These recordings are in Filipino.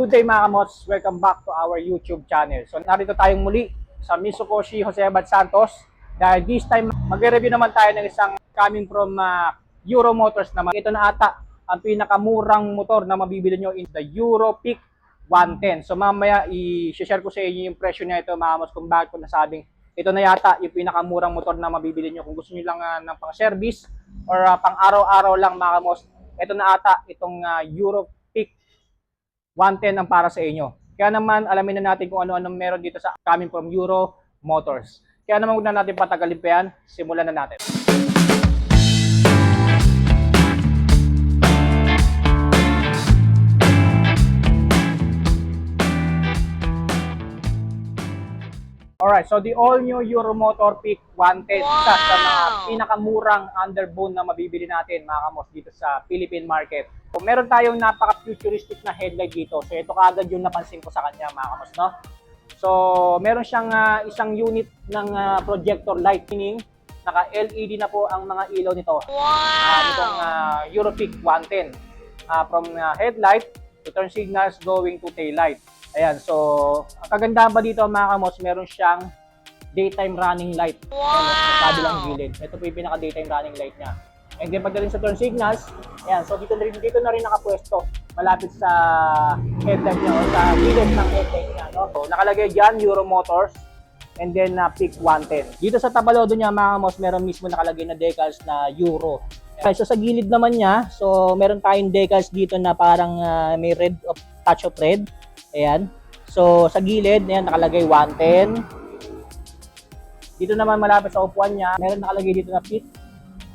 Good day mga kamots, welcome back to our YouTube channel. So narito tayong muli sa Mitsukoshi Jose Abad Santos dahil this time magre-review naman tayo ng isang coming from uh, Euro Motors naman. Ito na ata ang pinakamurang motor na mabibili nyo in the Euro Peak 110. So mamaya i-share ko sa inyo yung presyo niya ito mga kamots kung bakit ko nasabing ito na yata yung pinakamurang motor na mabibili nyo kung gusto nyo lang uh, ng pang-service or uh, pang araw-araw lang mga kamots. Ito na ata itong uh, Euro 110 ang para sa inyo. Kaya naman, alamin na natin kung ano-ano meron dito sa coming from Euro Motors. Kaya naman huwag na natin patagalin. Simulan na natin. Alright, so the all-new Euro Motor Peak 110, isa sa mga pinakamurang underbone na mabibili natin mga kamos dito sa Philippine market. So, meron tayong napaka-futuristic na headlight dito. So ito kaagad yung napansin ko sa kanya mga kamos, no? So meron siyang ah, isang unit ng ah, projector light, meaning naka-LED na po ang mga ilaw nito. Wow! itong ah, Euro Peak 110. Ah, from ah, headlight to turn signals going to tail light. Ayan, so ang kagandahan ba dito mga kamos, meron siyang daytime running light. Wow! Sa kabilang gilid. Ito po yung pinaka daytime running light niya. And then pagdating sa turn signals, ayan, so dito rin, dito na rin nakapwesto malapit sa headlight niya o sa gilid ng headlight niya. No? So, nakalagay dyan, Euro Motors and then na Peak 110. Dito sa tabalodo niya mga kamos, meron mismo nakalagay na decals na Euro. Okay, so sa gilid naman niya, so meron tayong decals dito na parang ah, may red of touch of red. Ayan. So sa gilid, ayan nakalagay 110. Dito naman malapit sa upuan niya, meron nakalagay dito na peak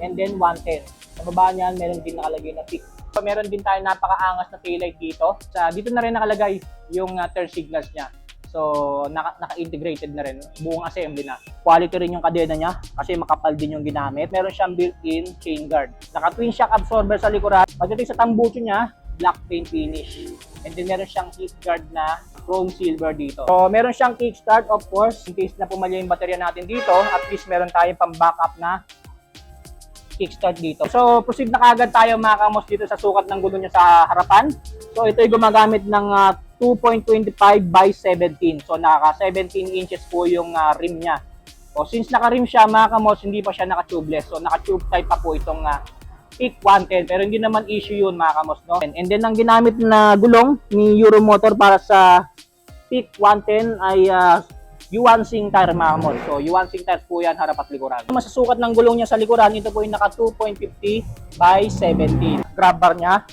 and then 110. Sa baba niyan, meron din nakalagay na peak. So, meron din tayo napakaangas na taillight dito. Sa dito na rin nakalagay yung uh, turn signals niya. So, naka, naka-integrated na rin. Buong assembly na. Quality rin yung kadena niya kasi makapal din yung ginamit. Meron siyang built-in chain guard. Naka-twin shock absorber sa likuran. Pagdating sa tambucho niya, black paint finish. And then meron siyang heat guard na chrome silver dito. So, meron siyang kickstart of course. In case na pumalya yung baterya natin dito, at least meron tayong pang backup na kickstart dito. So, proceed na kagad tayo mga kamos dito sa sukat ng gulo niya sa harapan. So, ito ay gumagamit ng ah, 2.25 by 17. So, naka 17 inches po yung ah, rim niya. So, since naka-rim siya mga kamos, hindi pa siya naka-tubeless. So, naka-tube type pa po itong uh, Peak 110. Pero hindi naman issue yun mga kamos. No? And, and then, ang ginamit na gulong ni Euromotor para sa Peak 110 ay ah, Yuan Sing tire mga kamos. So, Yuan Sing tires po yan, harap at likuran. Masasukat ng gulong niya sa likuran, ito po yung naka 2.50 by 17. Grab bar niya,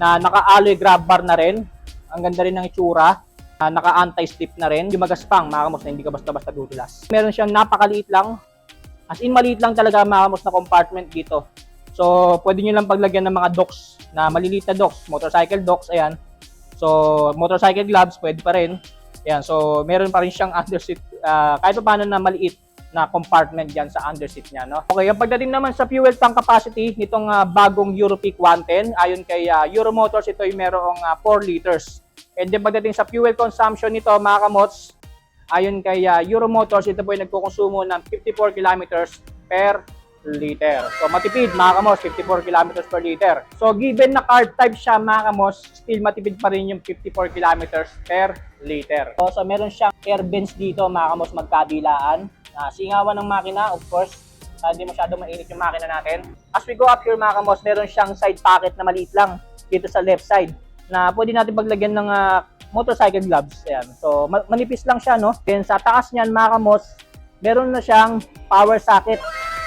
na naka-alloy grab bar na rin. Ang ganda rin ng itsura. Ah, naka anti-slip na rin. Yung magaspang, mga kamos, na hindi ka basta-basta dudulas. Meron siyang napakaliit lang. As in, maliit lang talaga mga kamos na compartment dito. So, pwede nyo lang paglagyan ng mga docks na maliliit na docks. Motorcycle docks, ayan. So, motorcycle gloves, pwede pa rin. Ayan, so meron pa rin siyang underseat, ah, kahit pa paano na maliit na compartment dyan sa underseat niya. No? Okay, ang pagdating naman sa fuel tank capacity nitong ah, bagong Europeak 110, ayon kay ah, Euro Motors, ito ay merong ah, 4 liters. And then pagdating sa fuel consumption nito, mga kamots, ayon kay ah, Euro Motors, ito po ay nagkukonsumo ng 54 kilometers per liter. So matipid mga kamos, 54 kilometers per liter. So given na carb type siya mga kamos, still matipid pa rin yung 54 kilometers per liter. So, so meron siyang air vents dito mga kamos magkabilaan. Uh, singawan ng makina, of course, uh, hindi masyado mainit yung makina natin. As we go up here mga kamos, meron siyang side pocket na maliit lang dito sa left side na pwede natin paglagyan ng uh, motorcycle gloves. Ayan. So ma- manipis lang siya no. Then sa taas niyan mga kamos, meron na siyang power socket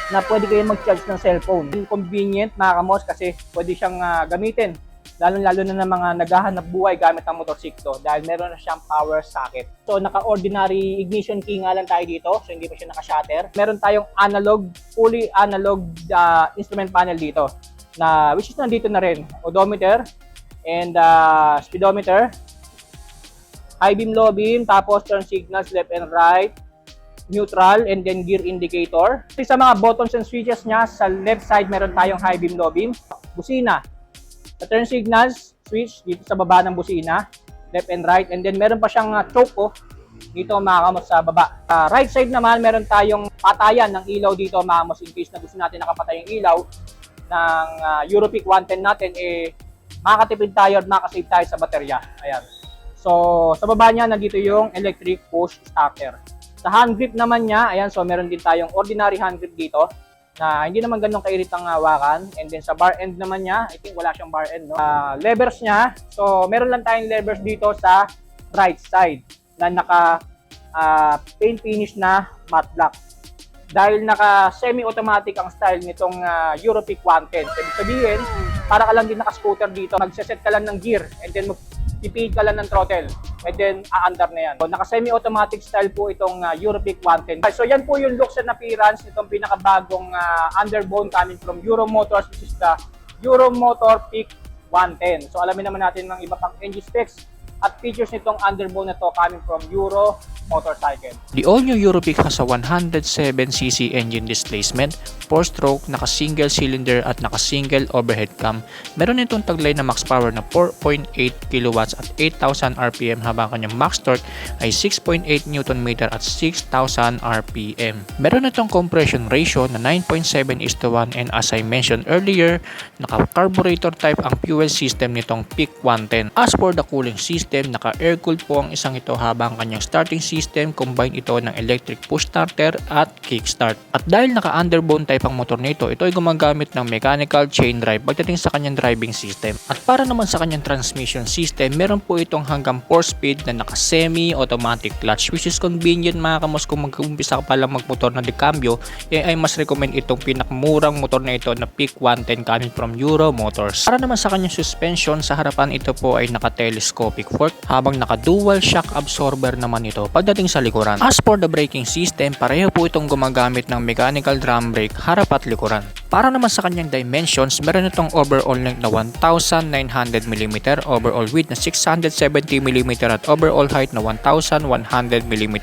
na pwede kayo mag-charge ng cellphone. Convenient mga kamos kasi pwede siyang ah, gamitin lalo-lalo na ng mga naghahanap buhay gamit ang motorsiklo dahil meron na siyang power socket. So naka-ordinary ignition key nga lang tayo dito so hindi pa siya naka-shutter. Meron tayong analog, fully analog ah, instrument panel dito na which is nandito na rin. Odometer and ah, speedometer, high beam, low beam, tapos turn signals left and right, neutral, and then gear indicator. Sa mga buttons and switches niya, sa left side meron tayong high beam, low beam, busina, sa turn signals, switch dito sa baba ng busina, left and right, and then meron pa siyang uh, choke oh, dito makakamos sa baba. Sa right side naman, meron tayong patayan ng ilaw dito makakamos in case na gusto natin nakapatay yung ilaw ng uh, Europeak 110 natin, eh makakatipid tayo at makasave tayo sa baterya. Ayan. So, sa baba niya, nandito yung electric push starter. Sa hand grip naman niya, ayan, so meron din tayong ordinary hand grip dito na hindi naman ganun kairitang hawakan. And then sa bar end naman niya, I think wala siyang bar end, no? Ah, levers niya, so meron lang tayong levers dito sa right side na naka ah, paint finish na matte black. Dahil naka semi-automatic ang style nitong ah, Europeak 110. So, ibig sabihin, para ka lang din naka-scooter dito, magsaset ka lang ng gear and then pipihit ka lang ng throttle and then aandar na yan. So, naka semi-automatic style po itong uh, Europeak 110. So yan po yung looks and appearance nitong pinakabagong uh, underbone coming from Euro Motors which is the Euro Motor Peak 110. So alamin naman natin ng iba pang engine specs at features nitong underbone na to coming from Euro Motorcycle. The all-new Europeak has a 107cc engine displacement, 4-stroke, naka-single cylinder at naka-single overhead cam. Meron itong taglay na max power na 4.8 kW at 8,000 RPM habang kanyang max torque ay 6.8 Nm at 6,000 RPM. Meron itong compression ratio na 9.7 is to 1 and as I mentioned earlier, naka-carburetor type ang fuel system nitong Peak 110. As for the cooling system, naka-air-cooled po ang isang ito habang kanyang starting system combine ito ng electric push starter at kickstart. At dahil naka-underbone type ang motor nito, ito ay gumagamit ng mechanical chain drive pagdating sa kanyang driving system. At para naman sa kanyang transmission system, meron po itong hanggang 4-speed na naka-semi-automatic clutch which is convenient mga kamos kung mag-umpisa ka pa lang magmotor na decambio, eh, ay mas recommend itong pinakamurang motor na ito na Peak 110 coming from Euro Motors. Para naman sa kanyang suspension, sa harapan ito po ay naka-telescopic fork habang naka-dual shock absorber naman ito pagdating sa likuran. As for the braking system, pareho po itong gumagamit ng mechanical drum brake harap at likuran. Para naman sa kanyang dimensions, meron itong overall length na 1,900mm, overall width na 670mm at overall height na 1,100mm.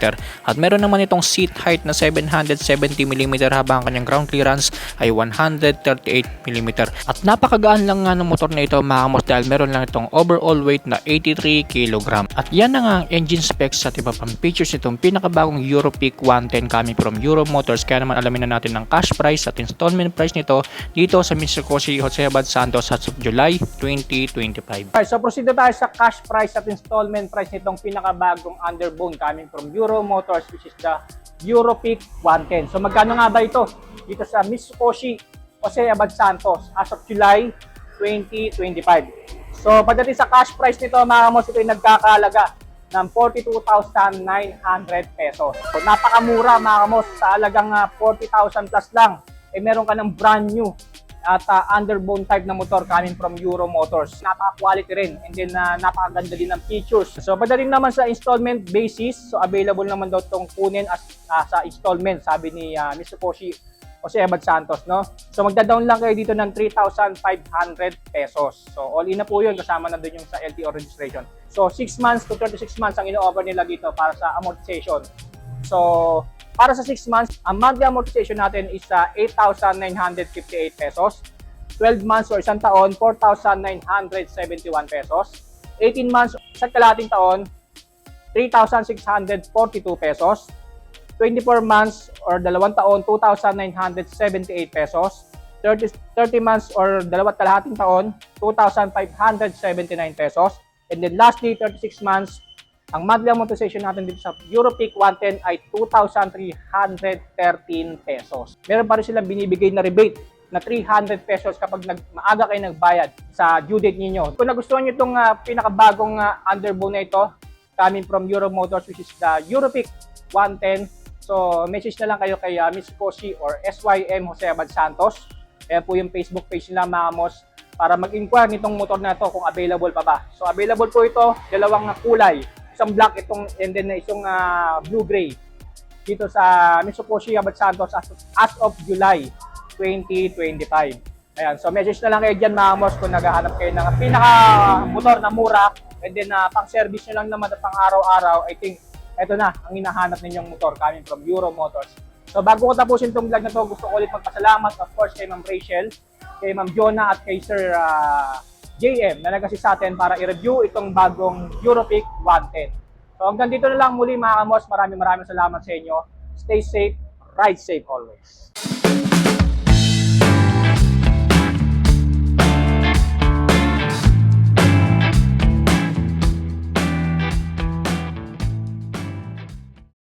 At meron naman itong seat height na 770mm habang ang kanyang ground clearance ay 138mm. At napakagaan lang nga ng motor na ito mga kamos dahil meron lang itong overall weight na 83 kg. At yan na nga ang engine specs at iba pang features nitong pinakabagong Europeak 110 coming from Euro Motors. Kaya naman alamin na natin ng cash price at installment price nito dito sa Mr. Kosi Jose Abad Santos sa July 2025. Alright, so proceed na tayo sa cash price at installment price nitong pinakabagong underbone coming from Euro Motors which is the Europeak 110. So magkano nga ba ito dito sa Mitsukoshi Jose Abad Santos as of July 2025. So pagdating sa cash price nito mga kamos, ito ay nagkakalaga ng 42,900 pesos. So napakamura mga kamos sa alagang ah, 40,000 plus lang. Eh meron ka ng brand new at ah, underbone type na motor coming from Euro Motors. Napaka-quality rin and then ah, napakaganda din ng features. So pagdating naman sa installment basis, so available naman daw tong kunin as ah, sa installment sabi ni uh, Mitsukoshi Jose Abad Santos, no? So magda-down lang kayo dito ng 3,500 pesos. So all in na po yun kasama na doon yung sa LTO registration. So 6 months to 36 months ang ino-offer nila dito para sa amortization. So para sa 6 months, ang monthly amortization natin is uh, 8,958 pesos. 12 months or isang taon, 4,971 pesos. 18 months, isang kalating taon, 3,642 pesos. 24 months or dalawang taon, 2,978 pesos. 30, 30 months or dalawat kalahating taon, 2,579 pesos. And then lastly, 36 months, ang monthly amortization natin dito sa Europeak 110 ay 2,313 pesos. Meron pa rin silang binibigay na rebate na 300 pesos kapag nag, maaga kayo nagbayad sa due date ninyo. Kung nagustuhan nyo itong uh, pinakabagong uh, underbone na ito, coming from Euro Motors, which is the Europeak 110, so message na lang kayo kay uh, Miss Koshi or SYM Jose Abad Santos. Ayan po yung Facebook page nila, mga amos, para mag-inquire nitong motor na to kung available pa ba. So available po ito, dalawang kulay. Isang black itong and then isang uh, blue-gray dito sa Mitsubishi Abad Santos as, as of July 2025. Ayan, so message na lang kayo dyan mga amos kung naghahanap kayo ng pinaka motor na mura and then uh, pang service nyo lang naman at pang araw-araw, I think ito na ang hinahanap ninyong motor coming from Euro Motors. So bago ko tapusin itong vlog na to, gusto ko ulit magpasalamat of course kay Ma'am Rachel, kay Ma'am Jonah at kay Sir uh, JM na nag sa atin para i-review itong bagong Europeak 110. So hanggang dito na lang muli mga kamos. Maraming maraming salamat sa inyo. Stay safe, ride safe always.